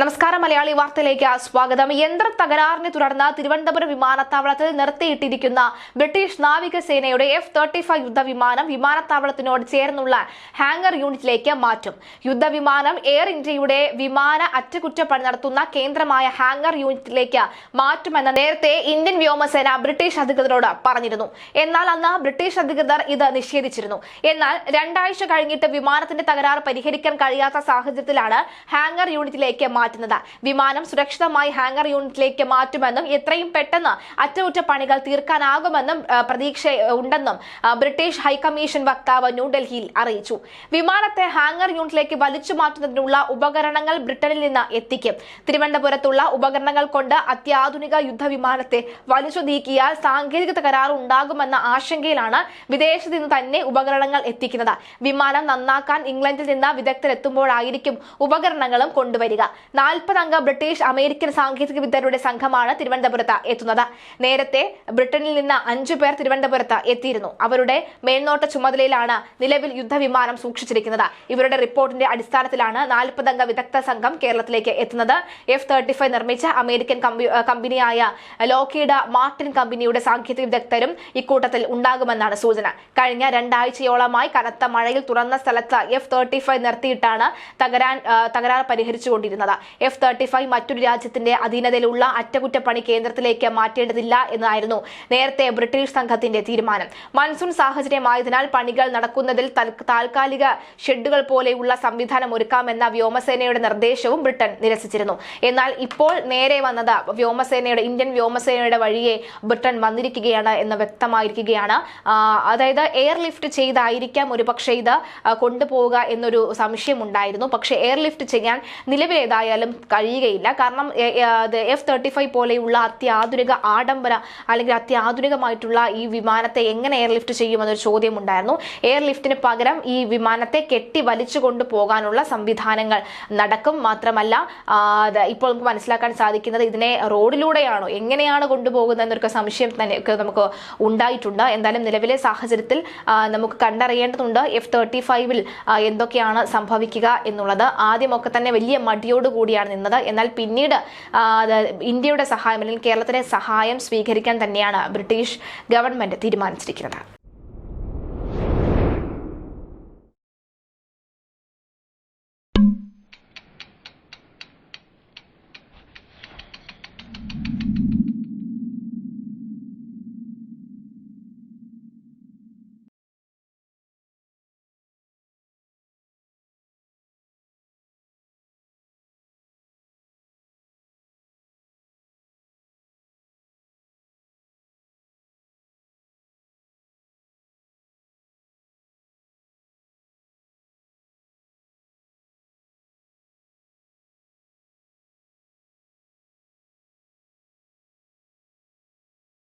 നമസ്കാരം മലയാളി വാർത്തയിലേക്ക് സ്വാഗതം. യന്ത്ര തകരാറിനെ തുടർന്ന് തിരുവനന്തപുരം വിമാനത്താവളത്തിൽ നിർത്തിയിട്ടിരിക്കുന്ന ബ്രിട്ടീഷ് നാവികസേനയുടെ എഫ് തേർട്ടി ഫൈവ് യുദ്ധവിമാനം വിമാനത്താവളത്തിനോട് ചേർന്നുള്ള ഹാങ്ങർ യൂണിറ്റിലേക്ക് മാറ്റും. യുദ്ധവിമാനം എയർ ഇന്ത്യയുടെ വിമാന അറ്റകുറ്റപ്പണി നടത്തുന്ന കേന്ദ്രമായ ഹാങ്ങർ യൂണിറ്റിലേക്ക് മാറ്റുമെന്ന് നേരത്തെ ഇന്ത്യൻ വ്യോമസേന ബ്രിട്ടീഷ് അധികൃതരോട് പറഞ്ഞിരുന്നു. എന്നാൽ അന്ന് ബ്രിട്ടീഷ് അധികൃതർ ഇത് നിഷേധിച്ചിരുന്നു. എന്നാൽ രണ്ടാഴ്ച കഴിഞ്ഞിട്ട് വിമാനത്തിന്റെ തകരാറ് പരിഹരിക്കാൻ കഴിയാത്ത സാഹചര്യത്തിലാണ് ഹാങ്ങർ യൂണിറ്റിലേക്ക് മാറ്റുന്നത് വിമാനം സുരക്ഷിതമായി ഹാങ്ങർ യൂണിറ്റിലേക്ക് മാറ്റുമെന്നും എത്രയും പെട്ടെന്ന് അറ്റകുറ്റപ്പണികൾ തീർക്കാനാകുമെന്നും പ്രതീക്ഷ ഉണ്ടെന്നും ബ്രിട്ടീഷ് ഹൈക്കമ്മീഷൻ വക്താവ് ന്യൂഡൽഹിയിൽ അറിയിച്ചു. വിമാനത്തെ ഹാങ്ങർ യൂണിറ്റിലേക്ക് വലിച്ചു മാറ്റുന്നതിനുള്ള ഉപകരണങ്ങൾ ബ്രിട്ടനിൽ നിന്ന് എത്തിക്കും. തിരുവനന്തപുരത്തുള്ള ഉപകരണങ്ങൾ കൊണ്ട് അത്യാധുനിക യുദ്ധവിമാനത്തെ വലിച്ചു നീക്കിയാൽ സാങ്കേതിക തകരാർ ഉണ്ടാകുമെന്ന ആശങ്കയിലാണ് വിദേശത്ത് നിന്ന് തന്നെ ഉപകരണങ്ങൾ എത്തിക്കുന്നത്. വിമാനം നന്നാക്കാൻ ഇംഗ്ലണ്ടിൽ നിന്ന് വിദഗ്ധരെത്തുമ്പോഴായിരിക്കും ഉപകരണങ്ങളും കൊണ്ടുവരിക. നാൽപ്പത് അംഗ ബ്രിട്ടീഷ് അമേരിക്കൻ സാങ്കേതിക വിദഗ്ധരുടെ സംഘമാണ് തിരുവനന്തപുരത്ത് എത്തുന്നത്. നേരത്തെ ബ്രിട്ടനിൽ നിന്ന് അഞ്ചു പേർ തിരുവനന്തപുരത്ത് എത്തിയിരുന്നു. അവരുടെ മേൽനോട്ട ചുമതലയിലാണ് നിലവിൽ യുദ്ധവിമാനം സൂക്ഷിച്ചിരിക്കുന്നത്. ഇവരുടെ റിപ്പോർട്ടിന്റെ അടിസ്ഥാനത്തിലാണ് നാൽപ്പതംഗ വിദഗ്ധ സംഘം കേരളത്തിലേക്ക് എത്തുന്നത്. എഫ് തേർട്ടി ഫൈവ് നിർമ്മിച്ച അമേരിക്കൻ കമ്പനിയായ ലോക്കീഡ് മാർട്ടിൻ കമ്പനിയുടെ സാങ്കേതിക വിദഗ്ധരും ഇക്കൂട്ടത്തിൽ ഉണ്ടാകുമെന്നാണ് സൂചന. കഴിഞ്ഞ രണ്ടാഴ്ചയോളമായി കനത്ത മഴയിൽ തുറന്ന സ്ഥലത്ത് എഫ് തേർട്ടി ഫൈവ് നിർത്തിയിട്ടാണ് തകരാൻ തകരാർ പരിഹരിച്ചുകൊണ്ടിരുന്നത്. എഫ് തേർട്ടി ഫൈവ് മറ്റൊരു രാജ്യത്തിന്റെ അധീനതയിലുള്ള അറ്റകുറ്റപ്പണി കേന്ദ്രത്തിലേക്ക് മാറ്റേണ്ടതില്ല എന്നായിരുന്നു നേരത്തെ ബ്രിട്ടീഷ് സംഘത്തിന്റെ തീരുമാനം. മൺസൂൺ സാഹചര്യമായതിനാൽ പണികൾ നടക്കുന്നതിൽ തൽ- താൽക്കാലിക ഷെഡുകൾ പോലെയുള്ള സംവിധാനം ഒരുക്കാമെന്ന വ്യോമസേനയുടെ നിർദ്ദേശവും ബ്രിട്ടൻ നിരസിച്ചിരുന്നു. എന്നാൽ ഇപ്പോൾ നേരെ വന്നത് വ്യോമസേനയുടെ ഇന്ത്യൻ വ്യോമസേനയുടെ വഴിയെ ബ്രിട്ടൻ വന്നിരിക്കുകയാണ് എന്ന് വ്യക്തമായിരിക്കുകയാണ്. അതായത് എയർലിഫ്റ്റ് ചെയ്തായിരിക്കാം ഒരുപക്ഷെ ഇത് കൊണ്ടുപോവുക എന്നൊരു സംശയമുണ്ടായിരുന്നു. പക്ഷേ എയർലിഫ്റ്റ് ചെയ്യാൻ നിലവിൽ ഏതായാലും കഴിയുകയില്ല. കാരണം എഫ് തേർട്ടി ഫൈവ് പോലെയുള്ള അത്യാധുനിക ആഡംബര അല്ലെങ്കിൽ അത്യാധുനികമായിട്ടുള്ള ഈ വിമാനത്തെ എങ്ങനെ എയർലിഫ്റ്റ് ചെയ്യുമെന്നൊരു ചോദ്യം ഉണ്ടായിരുന്നു എയർ ലിഫ്റ്റിന് പകരം ഈ വിമാനത്തെ കെട്ടി വലിച്ചു കൊണ്ടുപോകാനുള്ള സംവിധാനങ്ങൾ നടക്കും. മാത്രമല്ല ഇപ്പോൾ നമുക്ക് മനസ്സിലാക്കാൻ സാധിക്കുന്നത് ഇതിനെ റോഡിലൂടെയാണോ എങ്ങനെയാണ് കൊണ്ടുപോകുന്നത് എന്നൊരു സംശയം തന്നെ നമുക്ക് ഉണ്ടായിട്ടുണ്ട്. എന്തായാലും നിലവിലെ സാഹചര്യത്തിൽ നമുക്ക് കണ്ടറിയേണ്ടതുണ്ട് എഫ് തേർട്ടി ഫൈവിൽ എന്തൊക്കെയാണ് സംഭവിക്കുക എന്നുള്ളത്. ആദ്യമൊക്കെ തന്നെ വലിയ മടിയോടുകൂടിയാണ് നിന്നത്. എന്നാൽ പിന്നീട് ഇന്ത്യയുടെ സഹായം അല്ലെങ്കിൽ കേരളത്തിലെ സഹായം സ്വീകരിക്കാൻ തന്നെയാണ് ബ്രിട്ടീഷ് ഗവൺമെന്റ് തീരുമാനിച്ചിരിക്കുന്നത്.